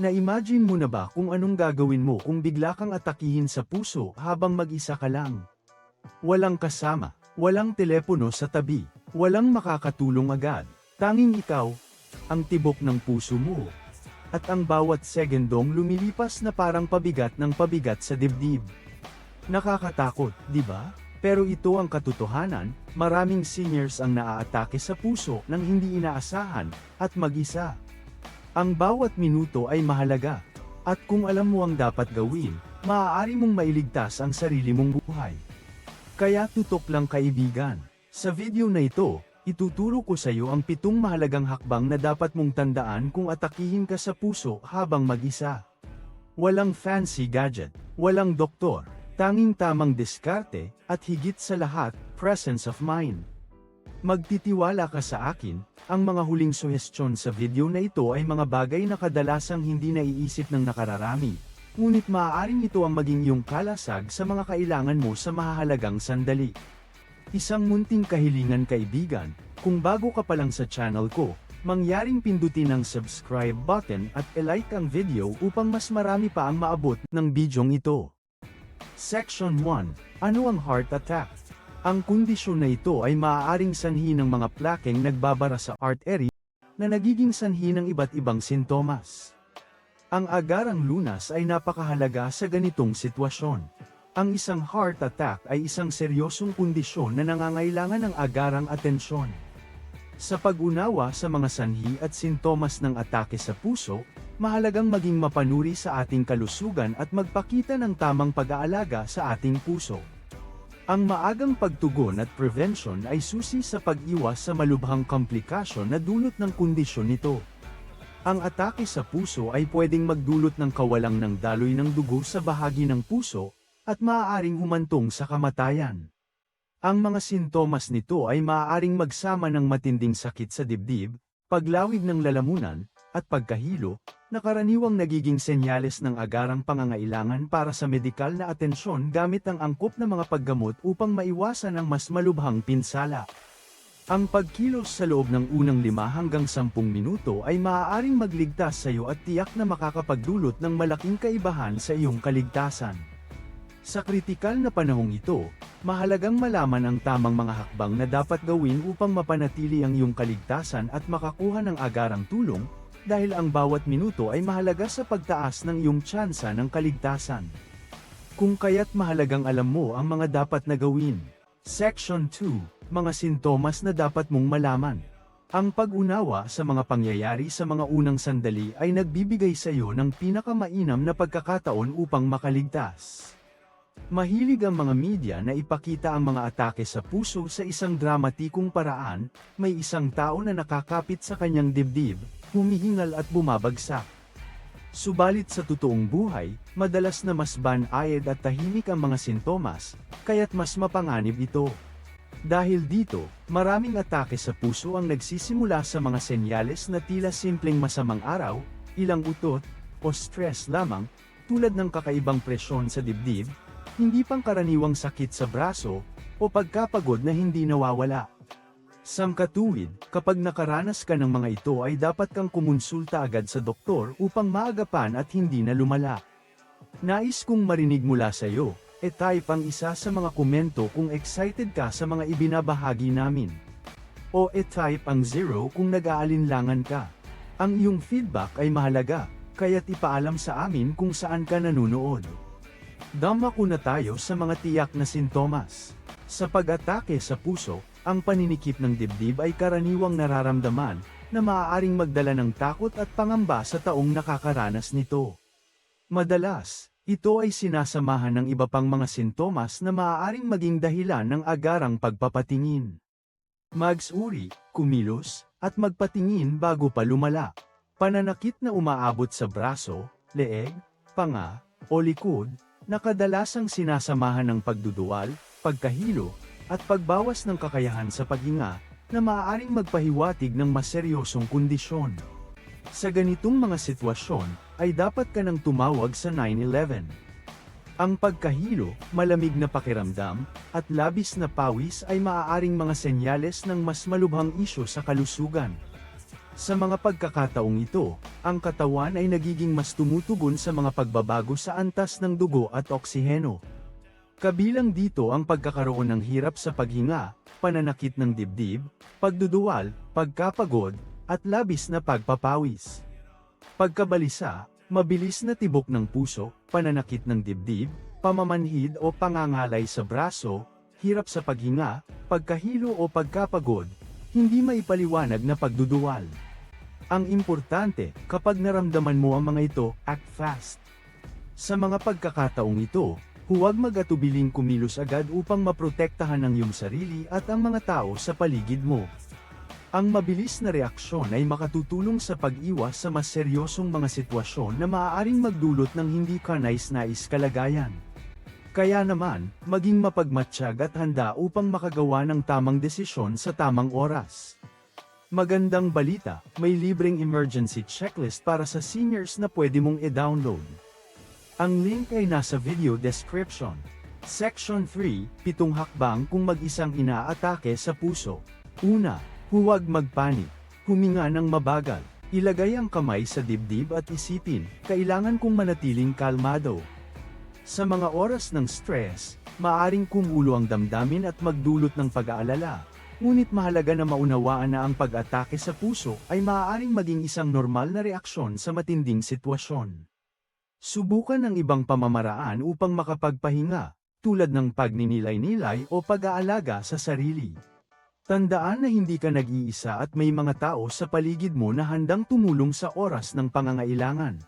Na-imagine mo na ba kung anong gagawin mo kung bigla kang atakihin sa puso habang mag-isa ka lang? Walang kasama, walang telepono sa tabi, walang makakatulong agad, tanging ikaw, ang tibok ng puso mo. At ang bawat segundong lumilipas na parang pabigat ng pabigat sa dibdib. Nakakatakot, di ba? Pero ito ang katotohanan, maraming seniors ang naaatake sa puso nang hindi inaasahan, at mag-isa. Ang bawat minuto ay mahalaga. At kung alam mo ang dapat gawin, maaari mong mailigtas ang sarili mong buhay. Kaya tutok lang kaibigan. Sa video na ito, ituturo ko sa iyo ang pitong mahalagang hakbang na dapat mong tandaan kung atakihin ka sa puso habang mag-isa. Walang fancy gadget, walang doktor, tanging tamang diskarte, at higit sa lahat, presence of mind. Magtitiwala ka sa akin, ang mga huling suhestyon sa video na ito ay mga bagay na kadalasang hindi naiisip ng nakararami. Ngunit maaaring ito ang maging iyong kalasag sa mga kailangan mo sa mahahalagang sandali. Isang munting kahilingan kaibigan, kung bago ka pa lang sa channel ko, mangyaring pindutin ang subscribe button at i-like ang video upang mas marami pa ang maabot ng bidyong ito. Section 1. Ano ang heart attack? Ang kondisyon na ito ay maaaring sanhi ng mga plakeng nagbabara sa artery na nagiging sanhi ng iba't ibang sintomas. Ang agarang lunas ay napakahalaga sa ganitong sitwasyon. Ang isang heart attack ay isang seryosong kondisyon na nangangailangan ng agarang atensyon. Sa pag-unawa sa mga sanhi at sintomas ng atake sa puso, mahalagang maging mapanuri sa ating kalusugan at magpakita ng tamang pag-aalaga sa ating puso. Ang maagang pagtugon at prevention ay susi sa pag-iwas sa malubhang komplikasyon na dulot ng kondisyon nito. Ang atake sa puso ay pwedeng magdulot ng kawalang ng daloy ng dugo sa bahagi ng puso, at maaaring humantong sa kamatayan. Ang mga sintomas nito ay maaaring magsama ng matinding sakit sa dibdib, paglawig ng lalamunan, at pagkahilo, na karaniwang nagiging senyales ng agarang pangangailangan para sa medikal na atensyon gamit ang angkop na mga paggamot upang maiwasan ang mas malubhang pinsala. Ang pagkilos sa loob ng unang 5 hanggang 10 minuto ay maaaring magligtas sa iyo at tiyak na makakapagdulot ng malaking kaibahan sa iyong kaligtasan. Sa kritikal na panahong ito, mahalagang malaman ang tamang mga hakbang na dapat gawin upang mapanatili ang iyong kaligtasan at makakuha ng agarang tulong, dahil ang bawat minuto ay mahalaga sa pagtaas ng iyong tsansa ng kaligtasan. Kung kaya't mahalagang alam mo ang mga dapat na gawin. Section 2, Mga sintomas na dapat mong malaman. Ang pag-unawa sa mga pangyayari sa mga unang sandali ay nagbibigay sa iyo ng pinakamainam na pagkakataon upang makaligtas. Mahilig ang mga media na ipakita ang mga atake sa puso sa isang dramatikong paraan, may isang tao na nakakapit sa kanyang dibdib, humihingal at bumabagsak. Subalit sa totoong buhay, madalas na mas banayad at tahimik ang mga sintomas, kaya't mas mapanganib ito. Dahil dito, maraming atake sa puso ang nagsisimula sa mga senyales na tila simpleng masamang araw, ilang utot, o stress lamang, tulad ng kakaibang presyon sa dibdib, hindi pangkaraniwang sakit sa braso, o pagkapagod na hindi nawawala. Sangkatuwid, kapag nakaranas ka ng mga ito ay dapat kang kumonsulta agad sa doktor upang maagapan at hindi na lumala. Nais kong marinig mula sa iyo, e-type ang isa sa mga komento kung excited ka sa mga ibinabahagi namin. O e-type ang zero kung nag-aalinlangan ka. Ang iyong feedback ay mahalaga, kaya't ipaalam sa amin kung saan ka nanonood. Dama ko na tayo sa mga tiyak na sintomas. Sa pag-atake sa puso, ang paninikip ng dibdib ay karaniwang nararamdaman, na maaaring magdala ng takot at pangamba sa taong nakakaranas nito. Madalas, ito ay sinasamahan ng iba pang mga sintomas na maaaring maging dahilan ng agarang pagpapatingin. Magsuri, kumilos, at magpatingin bago pa lumala. Pananakit na umaabot sa braso, leeg, panga, o likod, na kadalasang sinasamahan ng pagduduwal, pagkahilo, at pagbawas ng kakayahan sa paghinga, na maaaring magpahiwatig ng mas seryosong kondisyon. Sa ganitong mga sitwasyon, ay dapat ka nang tumawag sa 911. Ang pagkahilo, malamig na pakiramdam, at labis na pawis ay maaaring mga senyales ng mas malubhang isyo sa kalusugan. Sa mga pagkakataong ito, ang katawan ay nagiging mas tumutugon sa mga pagbabago sa antas ng dugo at oksiheno. Kabilang dito ang pagkakaroon ng hirap sa paghinga, pananakit ng dibdib, pagduduwal, pagkapagod, at labis na pagpapawis. Pagkabalisa, mabilis na tibok ng puso, pananakit ng dibdib, pamamanhid o pangangalay sa braso, hirap sa paghinga, pagkahilo o pagkapagod, hindi maipaliwanag na pagduduwal. Ang importante, kapag naramdaman mo ang mga ito, act fast. Sa mga pagkakataong ito, huwag mag-atubiling kumilos agad upang maprotektahan ang iyong sarili at ang mga tao sa paligid mo. Ang mabilis na reaksyon ay makatutulong sa pag-iwas sa mas seryosong mga sitwasyon na maaaring magdulot ng hindi ka nais-nais kalagayan. Kaya naman, maging mapagmatsyag at handa upang makagawa ng tamang desisyon sa tamang oras. Magandang balita, may libreng emergency checklist para sa seniors na pwede mong i-download. Ang link ay nasa video description. Section 3, pitong hakbang kung mag-isang inaatake sa puso. Una, huwag magpanik. Huminga ng mabagal. Ilagay ang kamay sa dibdib at isipin, kailangan kong manatiling kalmado. Sa mga oras ng stress, maaring kumulo ang damdamin at magdulot ng pag-aalala. Ngunit mahalaga na maunawaan na ang pag-atake sa puso ay maaaring maging isang normal na reaksyon sa matinding sitwasyon. Subukan ang ibang pamamaraan upang makapagpahinga, tulad ng pagninilay-nilay o pag-aalaga sa sarili. Tandaan na hindi ka nag-iisa at may mga tao sa paligid mo na handang tumulong sa oras ng pangangailangan.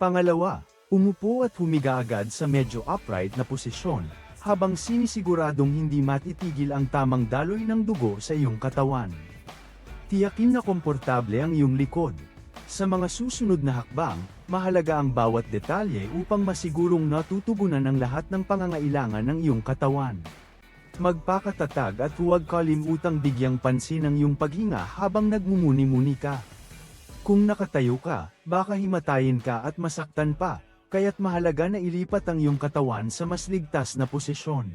Pangalawa, umupo at humiga agad sa medyo upright na posisyon, habang sinisiguradong hindi matitigil ang tamang daloy ng dugo sa iyong katawan. Tiyakin na komportable ang iyong likod. Sa mga susunod na hakbang, mahalaga ang bawat detalye upang masigurong natutugunan ang lahat ng pangangailangan ng iyong katawan. Magpakatatag at huwag kalimutang bigyang pansin ang iyong paghinga habang nagmumuni-muni ka. Kung nakatayo ka, baka himatayin ka at masaktan pa, kaya't mahalaga na ilipat ang iyong katawan sa mas ligtas na posisyon.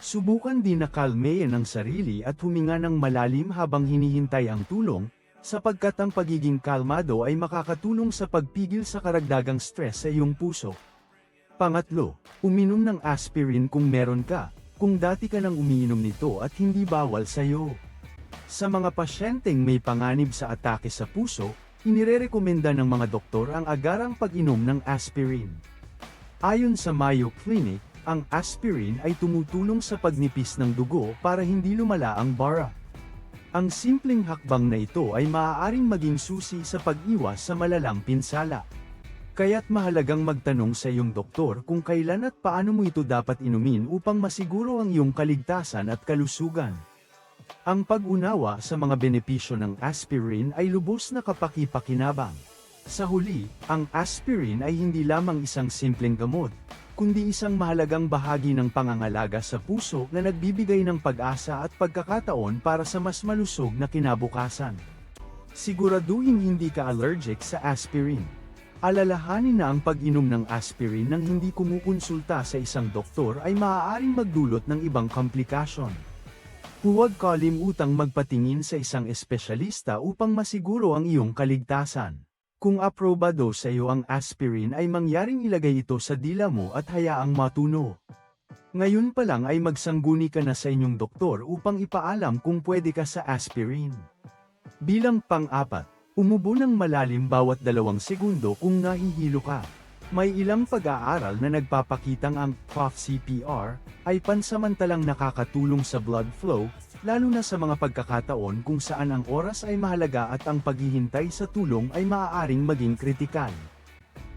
Subukan din na kalmeyan ang sarili at huminga ng malalim habang hinihintay ang tulong, sapagkat ang pagiging kalmado ay makakatulong sa pagpigil sa karagdagang stress sa iyong puso. Pangatlo, uminom ng aspirin kung meron ka, kung dati ka nang umiinom nito at hindi bawal sa iyo. Sa mga pasyenteng may panganib sa atake sa puso, inirerekomenda ng mga doktor ang agarang pag-inom ng aspirin. Ayon sa Mayo Clinic, ang aspirin ay tumutulong sa pagnipis ng dugo para hindi lumala ang bara. Ang simpleng hakbang na ito ay maaaring maging susi sa pag-iwas sa malalang pinsala. Kaya't mahalagang magtanong sa iyong doktor kung kailan at paano mo ito dapat inumin upang masiguro ang iyong kaligtasan at kalusugan. Ang pag-unawa sa mga benepisyo ng aspirin ay lubos na kapaki-pakinabang. Sa huli, ang aspirin ay hindi lamang isang simpleng gamot, kundi isang mahalagang bahagi ng pangangalaga sa puso na nagbibigay ng pag-asa at pagkakataon para sa mas malusog na kinabukasan. Siguraduhin hindi ka allergic sa aspirin. Alalahanin na ang pag-inom ng aspirin nang hindi kumukonsulta sa isang doktor ay maaaring magdulot ng ibang komplikasyon. Huwag kalimutang magpatingin sa isang espesyalista upang masiguro ang iyong kaligtasan. Kung aprobado sa iyo ang aspirin ay mangyaring ilagay ito sa dila mo at hayaang matuno. Ngayon pa lang ay magsangguni ka na sa inyong doktor upang ipaalam kung pwede ka sa aspirin. Bilang pang-apat, umubo ng malalim bawat dalawang segundo kung nahihilo ka. May ilang pag-aaral na nagpapakitang ang cough CPR ay pansamantalang nakakatulong sa blood flow, lalo na sa mga pagkakataon kung saan ang oras ay mahalaga at ang paghihintay sa tulong ay maaaring maging kritikal.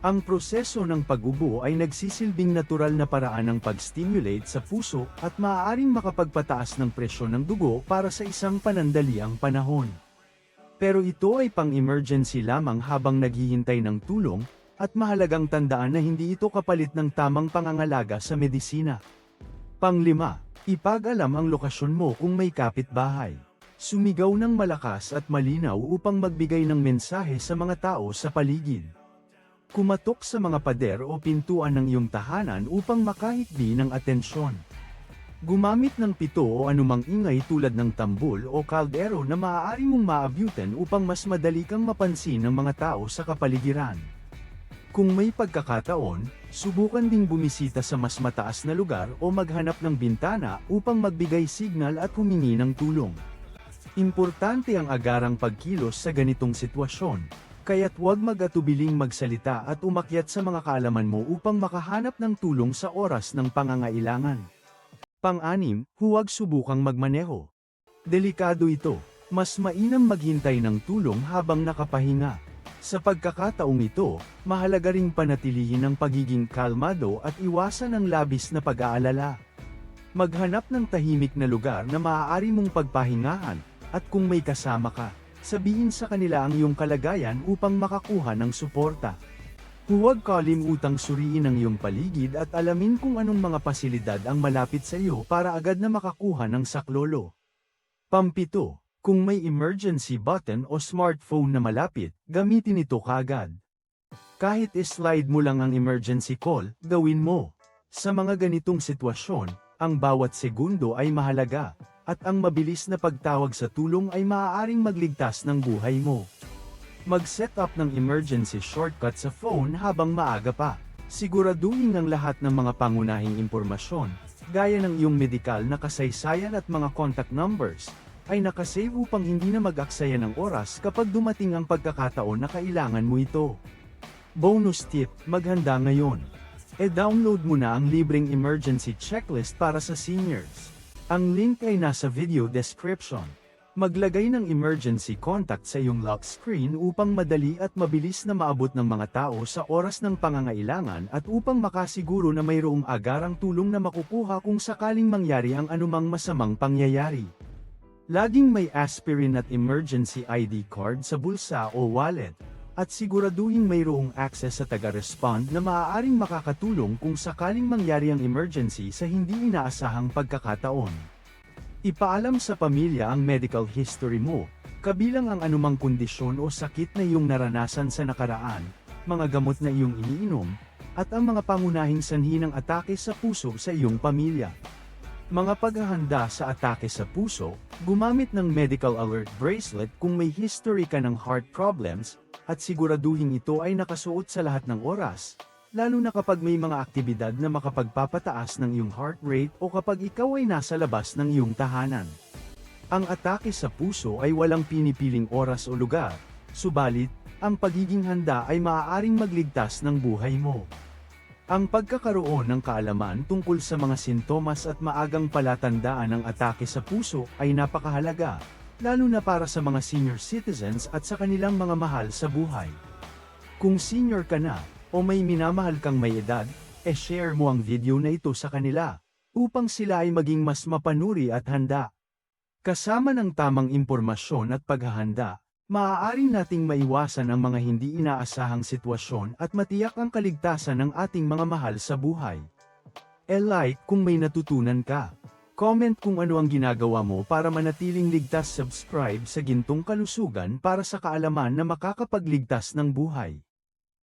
Ang proseso ng pag-ubo ay nagsisilbing natural na paraan ng pag-stimulate sa puso at maaaring makapagpataas ng presyon ng dugo para sa isang panandaliang panahon. Pero ito ay pang-emergency lamang habang naghihintay ng tulong, at mahalagang tandaan na hindi ito kapalit ng tamang pangangalaga sa medisina. Panglima, ipag-alam ang lokasyon mo kung may kapitbahay. Sumigaw ng malakas at malinaw upang magbigay ng mensahe sa mga tao sa paligid. Kumatok sa mga pader o pintuan ng iyong tahanan upang makahikbi ng atensyon. Gumamit ng pito o anumang ingay tulad ng tambol o kaldero na maaari mong maabutan upang mas madali kang mapansin ng mga tao sa kapaligiran. Kung may pagkakataon, subukan ding bumisita sa mas mataas na lugar o maghanap ng bintana upang magbigay signal at humingi ng tulong. Importante ang agarang pagkilos sa ganitong sitwasyon, kaya't huwag mag-atubiling magsalita at umakyat sa mga kaalaman mo upang makahanap ng tulong sa oras ng pangangailangan. Pang-anim, huwag subukang magmaneho. Delikado ito, mas mainam maghintay ng tulong habang nakapahinga. Sa pagkakataong ito, mahalaga ring panatilihin ang pagiging kalmado at iwasan ang labis na pag-aalala. Maghanap ng tahimik na lugar na maaari mong pagpahingahan, at kung may kasama ka, sabihin sa kanila ang iyong kalagayan upang makakuha ng suporta. Huwag kalimutang suriin ang iyong paligid at alamin kung anong mga pasilidad ang malapit sa iyo para agad na makakuha ng saklolo. Pampito, kung may emergency button o smartphone na malapit, gamitin ito kagad. Kahit islide mo lang ang emergency call, gawin mo. Sa mga ganitong sitwasyon, ang bawat segundo ay mahalaga, at ang mabilis na pagtawag sa tulong ay maaaring magligtas ng buhay mo. Mag-set up ng emergency shortcut sa phone habang maaga pa. Siguraduhin ang lahat ng mga pangunahing impormasyon, gaya ng iyong medikal na kasaysayan at mga contact numbers, ay nakasave upang hindi na mag-aksaya ng oras kapag dumating ang pagkakataon na kailangan mo ito. Bonus tip, maghanda ngayon. E-download mo na ang libreng emergency checklist para sa seniors. Ang link ay nasa video description. Maglagay ng emergency contact sa iyong lock screen upang madali at mabilis na maabot ng mga tao sa oras ng pangangailangan at upang makasiguro na mayroong agarang tulong na makukuha kung sakaling mangyari ang anumang masamang pangyayari. Laging may aspirin at emergency ID card sa bulsa o wallet, at siguraduhin mayroong access sa taga-respond na maaaring makakatulong kung sakaling mangyari ang emergency sa hindi inaasahang pagkakataon. Ipaalam sa pamilya ang medical history mo, kabilang ang anumang kondisyon o sakit na iyong naranasan sa nakaraan, mga gamot na iyong iniinom, at ang mga pangunahing sanhi ng atake sa puso sa iyong pamilya. Mga paghahanda sa atake sa puso, gumamit ng medical alert bracelet kung may history ka ng heart problems, at siguraduhin ito ay nakasuot sa lahat ng oras, lalo na kapag may mga aktibidad na makapagpapataas ng iyong heart rate o kapag ikaw ay nasa labas ng iyong tahanan. Ang atake sa puso ay walang pinipiling oras o lugar, subalit, ang pagiging handa ay maaaring magligtas ng buhay mo. Ang pagkakaroon ng kaalaman tungkol sa mga sintomas at maagang palatandaan ng atake sa puso ay napakahalaga, lalo na para sa mga senior citizens at sa kanilang mga mahal sa buhay. Kung senior ka na, o may minamahal kang may edad, e share mo ang video na ito sa kanila, upang sila ay maging mas mapanuri at handa. Kasama ng tamang impormasyon at paghahanda, maaari nating maiwasan ang mga hindi inaasahang sitwasyon at matiyak ang kaligtasan ng ating mga mahal sa buhay. E like kung may natutunan ka. Comment kung ano ang ginagawa mo para manatiling ligtas subscribe sa Gintong Kalusugan para sa kaalaman na makakapagligtas ng buhay.